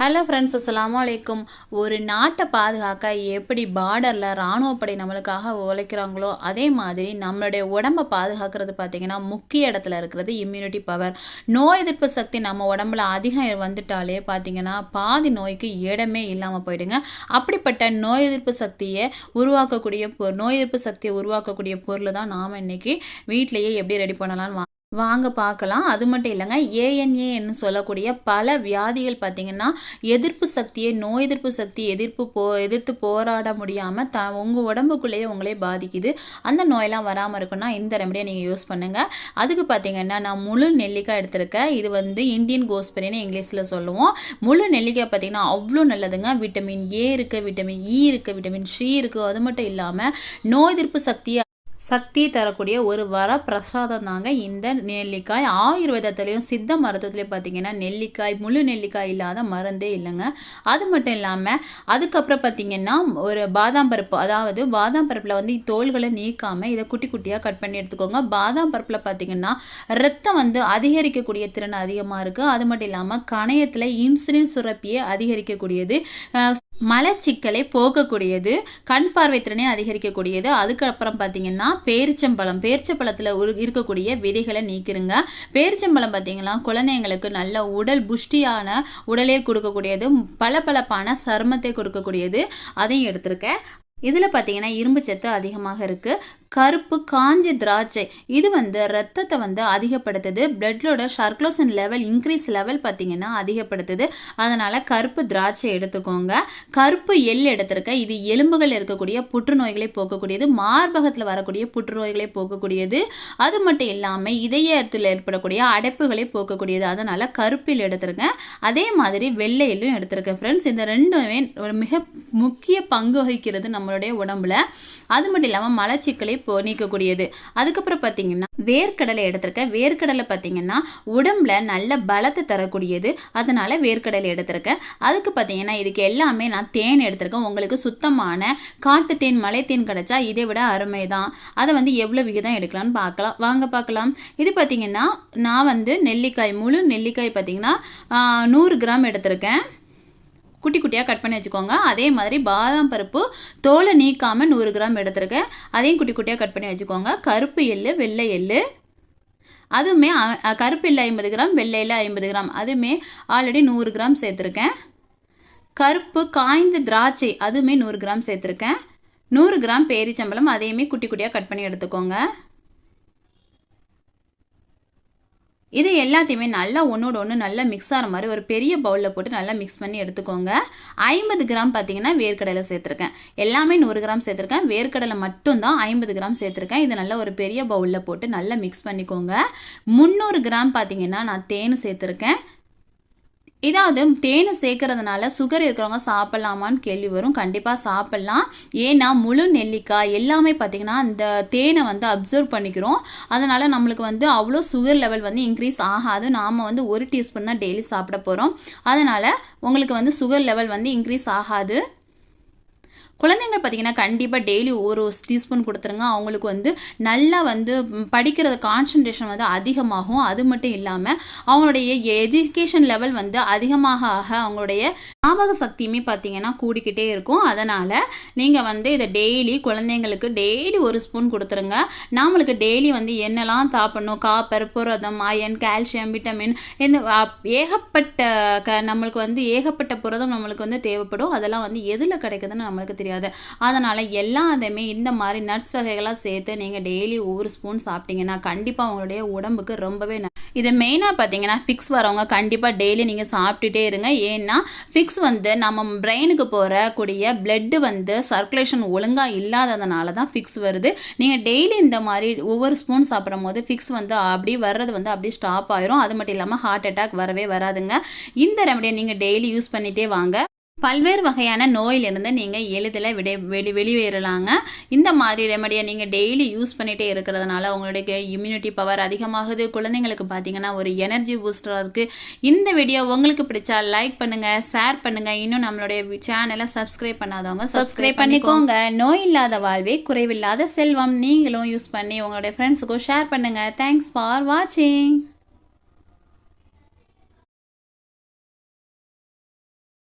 Hello friends அஸ்லாம் வலைக்கும் ஒரு நாட்டை பாதுகாக்க எப்படி பார்டரில் இராணுவப்படை நம்மளுக்காக உழைக்கிறாங்களோ அதே மாதிரி நம்மளுடைய உடம்பை பாதுகாக்கிறது பார்த்திங்கன்னா முக்கிய இடத்துல இருக்கிறது இம்யூனிட்டி பவர் நோய் எதிர்ப்பு சக்தி நம்ம உடம்புல அதிகம் வந்துட்டாலே பார்த்திங்கன்னா பாதி நோய்க்கு இடமே இல்லாமல் போயிடுங்க. அப்படிப்பட்ட நோய் எதிர்ப்பு சக்தியை உருவாக்கக்கூடிய பொ நோய் எதிர்ப்பு சக்தியை உருவாக்கக்கூடிய பொருள் தான் நாம் இன்றைக்கி வீட்லேயே எப்படி ரெடி பண்ணலாம்னு வாங்க பார்க்கலாம். அது மட்டும் இல்லைங்க ஏஎன்ஏன்னு சொல்லக்கூடிய பல வியாதிகள் பார்த்திங்கன்னா எதிர்ப்பு சக்தியை நோய் எதிர்ப்பு சக்தி எதிர்ப்பு போ எதிர்த்து போராட முடியாமல் த உங்கள் உடம்புக்குள்ளேயே உங்களே பாதிக்குது. அந்த நோயெல்லாம் வராமல் இருக்குன்னா இந்த ரெமடியை நீங்கள் யூஸ் பண்ணுங்கள் அதுக்கு பார்த்திங்கன்னா நான் முழு நெல்லிக்காய் எடுத்திருக்கேன். இது வந்து இந்தியன் கோஸ்பரின்னு இங்கிலீஷில் சொல்லுவோம். முழு நெல்லிக்காய் பார்த்திங்கன்னா அவ்வளோ நல்லதுங்க. விட்டமின் ஏ இருக்குது விட்டமின் இ e இருக்குது விட்டமின் சி இருக்குது அது மட்டும் இல்லாமல் நோய் எதிர்ப்பு சக்தியை சக்தி தரக்கூடிய ஒரு வர பிரசாதம் தாங்க இந்த நெல்லிக்காய். ஆயுர்வேதத்துலேயும் சித்த மருத்துவத்துலேயும் பார்த்தீங்கன்னா நெல்லிக்காய் முழு நெல்லிக்காய் இல்லாத மருந்தே இல்லைங்க. அது மட்டும் இல்லாமல் அதுக்கப்புறம் பார்த்தீங்கன்னா ஒரு பாதாம் பருப்பு அதாவது பாதாம் பருப்பில் வந்து தோள்களை நீக்காமல் இதை குட்டி குட்டியாக கட் பண்ணி எடுத்துக்கோங்க. பாதாம் பருப்பில் பார்த்தீங்கன்னா ரத்தம் வந்து அதிகரிக்கக்கூடிய திறன் அதிகமாக இருக்குது அது மட்டும் இல்லாமல் கணையத்தில் இன்சுலின் சுரப்பியை அதிகரிக்கக்கூடியது. மலச்சிக்கலை போக்கக்கூடியது கண் பார்வை திறனை அதிகரிக்கக்கூடியது. அதுக்கப்புறம் பார்த்தீங்கன்னா பேரிச்சம்பழம். பேரிச்சம்பழத்தில் ஒரு இருக்கக்கூடிய விதைகளை நீக்கிருங்க. பேரிச்சம்பழம் பார்த்தீங்கன்னா குழந்தைங்களுக்கு நல்ல உடல் புஷ்டியான உடலே கொடுக்கக்கூடியது. பளபளப்பான சருமத்தை கொடுக்கக்கூடியது. அதையும் எடுத்திருக்கேன். இதில் பார்த்தீங்கன்னா இரும்பு சத்து அதிகமாக இருக்குது கருப்பு காஞ்ச திராட்சை. இது வந்து ரத்தத்தை வந்து அதிகப்படுத்துது. பிளட்டோட சர்க்குலேஷன் லெவல் இன்க்ரீஸ் லெவல் பார்த்தீங்கன்னா அதிகப்படுத்துது. அதனால் கருப்பு திராட்சை எடுத்துக்கோங்க. கருப்பு எள் எடுத்திருக்க. இது எலும்புகள் இருக்கக்கூடிய புற்றுநோய்களை போக்கக்கூடியது. மார்பகத்தில் வரக்கூடிய புற்றுநோய்களை போக்கக்கூடியது. அது மட்டும் இல்லாமல் இதயத்தில் ஏற்படக்கூடிய அடைப்புகளை போக்கக்கூடியது. அதனால் கருப்பில் எடுத்திருக்கேன் அதே மாதிரி வெள்ளையிலும் எடுத்திருக்கேன் ஃப்ரெண்ட்ஸ் இந்த ரெண்டுமே ஒரு மிக முக்கிய பங்கு வகிக்கிறது நம்மளுடைய உடம்புல. அது மட்டும் இல்லாமல் மலச்சிக்கலை போ நீக்கக்கூடியது. அதுக்கப்புறம் பார்த்தீங்கன்னா வேர்க்கடலை எடுத்திருக்கேன். வேர்க்கடலை பார்த்தீங்கன்னா உடம்புல நல்ல பலத்தை தரக்கூடியது. அதனால் வேர்க்கடலை எடுத்திருக்கேன். அதுக்கு பார்த்தீங்கன்னா இதுக்கு எல்லாமே நான் தேன் எடுத்திருக்கேன். உங்களுக்கு சுத்தமான காட்டு தேன் மலை தேன் கிடச்சா இதை விட அருமை தான். அதை வந்து எவ்வளோ விகிதம் எடுக்கலாம்னு பார்க்கலாம் வாங்க பார்க்கலாம் இது பார்த்தீங்கன்னா நான் வந்து நெல்லிக்காய் முழு நெல்லிக்காய் பார்த்தீங்கன்னா நூறு கிராம் எடுத்திருக்கேன். குட்டி குட்டியாக கட் பண்ணி வச்சுக்கோங்க. அதே மாதிரி பாதாம் பருப்பு தோலை நீக்காமல் நூறு கிராம் எடுத்துருக்கேன். அதையும் குட்டி குட்டியாக கட் பண்ணி வச்சுக்கோங்க. கருப்பு எள்ளு வெள்ளை எள்ளு. அதுவுமே கருப்பு எள்ளு ஐம்பது கிராம் வெள்ளை எள்ளு ஐம்பது கிராம். அதுவுமே ஆல்ரெடி நூறு கிராம் சேர்த்துருக்கேன். கருப்பு காய்ந்த திராட்சை அதுவுமே நூறு கிராம் சேர்த்துருக்கேன். நூறு கிராம் பேரிச்சம்பளம் அதையுமே குட்டி குட்டியாக கட் பண்ணி எடுத்துக்கோங்க. இது எல்லாத்தையுமே நல்லா ஒன்றோட ஒன்று நல்லா மிக்ஸ் ஆகிற மாதிரி ஒரு பெரிய பவுலில் போட்டு நல்லா மிக்ஸ் பண்ணி எடுத்துக்கோங்க. ஐம்பது கிராம் பார்த்தீங்கன்னா வேர்க்கடலை சேர்த்துருக்கேன். எல்லாமே நூறு கிராம் சேர்த்துருக்கேன். வேர்க்கடலை மட்டும்தான் ஐம்பது கிராம் சேர்த்துருக்கேன். இது நல்லா ஒரு பெரிய பவுலில் போட்டு நல்லா மிக்ஸ் பண்ணிக்கோங்க. முந்நூறு கிராம் பார்த்தீங்கன்னா நான் தேன் சேர்த்துருக்கேன். இதாவது தேனை சேர்க்கறதுனால சுகர் இருக்கிறவங்க சாப்பிட்லாமான்னு கேள்வி வரும். கண்டிப்பாக சாப்பிட்லாம். ஏன்னா முழு நெல்லிக்காய் எல்லாமே பார்த்திங்கன்னா இந்த தேனை வந்து அப்சர்வ் பண்ணிக்கிறோம். அதனால் நம்மளுக்கு வந்து அவ்வளோ சுகர் லெவல் வந்து இன்க்ரீஸ் ஆகாது. நாம் வந்து ஒரு டீஸ்பூன் தான் டெய்லி சாப்பிட போகிறோம் அதனால் உங்களுக்கு வந்து சுகர் லெவல் வந்து இன்க்ரீஸ் ஆகாது. குழந்தைங்க பார்த்தீங்கன்னா கண்டிப்பாக டெய்லி ஒரு டீஸ்பூன் கொடுத்துருங்க. அவங்களுக்கு வந்து நல்லா வந்து படிக்கிறது கான்சன்ட்ரேஷன் வந்து அதிகமாகும். அது மட்டும் இல்லாமல் அவங்களுடைய எஜுகேஷன் லெவல் வந்து அதிகமாக ஆக அவங்களுடைய ஞாபக சக்தியுமே பார்த்தீங்கன்னா கூடிக்கிட்டே இருக்கும். அதனால் நீங்கள் வந்து இதை டெய்லி குழந்தைங்களுக்கு டெய்லி ஒரு ஸ்பூன் கொடுத்துருங்க. நம்மளுக்கு டெய்லி வந்து என்னெல்லாம் சாப்பிடணும்? காப்பர் புரதம் அயன் கால்சியம் விட்டமின் இந்த ஏகப்பட்ட க நம்மளுக்கு வந்து ஏகப்பட்ட புரதம் நம்மளுக்கு வந்து தேவைப்படும். அதெல்லாம் வந்து எதில் கிடைக்குதுன்னு நம்மளுக்கு தெரியும் முடியாது. அதனால் எல்லாத்தையுமே இந்த மாதிரி நட்ஸ் வகைகளாக சேர்த்து நீங்கள் டெய்லி ஒவ்வொரு ஸ்பூன் சாப்பிட்டீங்கன்னா கண்டிப்பாக உங்களுடைய உடம்புக்கு ரொம்பவே இது மெயினாக பார்த்தீங்கன்னா ஃபிக்ஸ் வரவங்க கண்டிப்பாக டெய்லி நீங்கள் சாப்பிட்டுட்டே இருங்க. ஏன்னா ஃபிக்ஸ் வந்து நம்ம பிரெயினுக்கு போகக்கூடிய பிளட்டு வந்து சர்க்குலேஷன் ஒழுங்காக இல்லாததுனால தான் ஃபிக்ஸ் வருது. நீங்கள் டெய்லி இந்த மாதிரி ஒவ்வொரு ஸ்பூன் சாப்பிடும் போது ஃபிக்ஸ் வந்து அப்படி வர்றது வந்து அப்படி ஸ்டாப் ஆயிரும். அது மட்டும் இல்லாமல் ஹார்ட் அட்டாக் வரவே வராதுங்க. இந்த ரெமடியை நீங்கள் டெய்லி யூஸ் பண்ணிகிட்டே வாங்க. பல்வேறு வகையான நோயிலிருந்து நீங்கள் எளிதில் விட வெளி வெளியேறலாங்க. இந்த மாதிரி ரெமடியை நீங்கள் டெய்லி யூஸ் பண்ணிகிட்டே இருக்கிறதுனால உங்களுடைய இம்யூனிட்டி பவர் அதிகமாகுது. குழந்தைங்களுக்கு பார்த்தீங்கன்னா ஒரு எனர்ஜி பூஸ்டராக இருக்குது இந்த வீடியோ உங்களுக்கு பிடிச்சா லைக் பண்ணுங்கள் ஷேர் பண்ணுங்கள் இன்னும் நம்மளுடைய சேனலை சப்ஸ்கிரைப் பண்ணாதவங்க சப்ஸ்கிரைப் பண்ணிக்கோங்க. நோய் இல்லாத வாழ்வே குறைவில்லாத செல்வம். நீங்களும் யூஸ் பண்ணி உங்களுடைய ஃப்ரெண்ட்ஸுக்கும் ஷேர் பண்ணுங்கள் தேங்க்ஸ் ஃபார் வாட்சிங்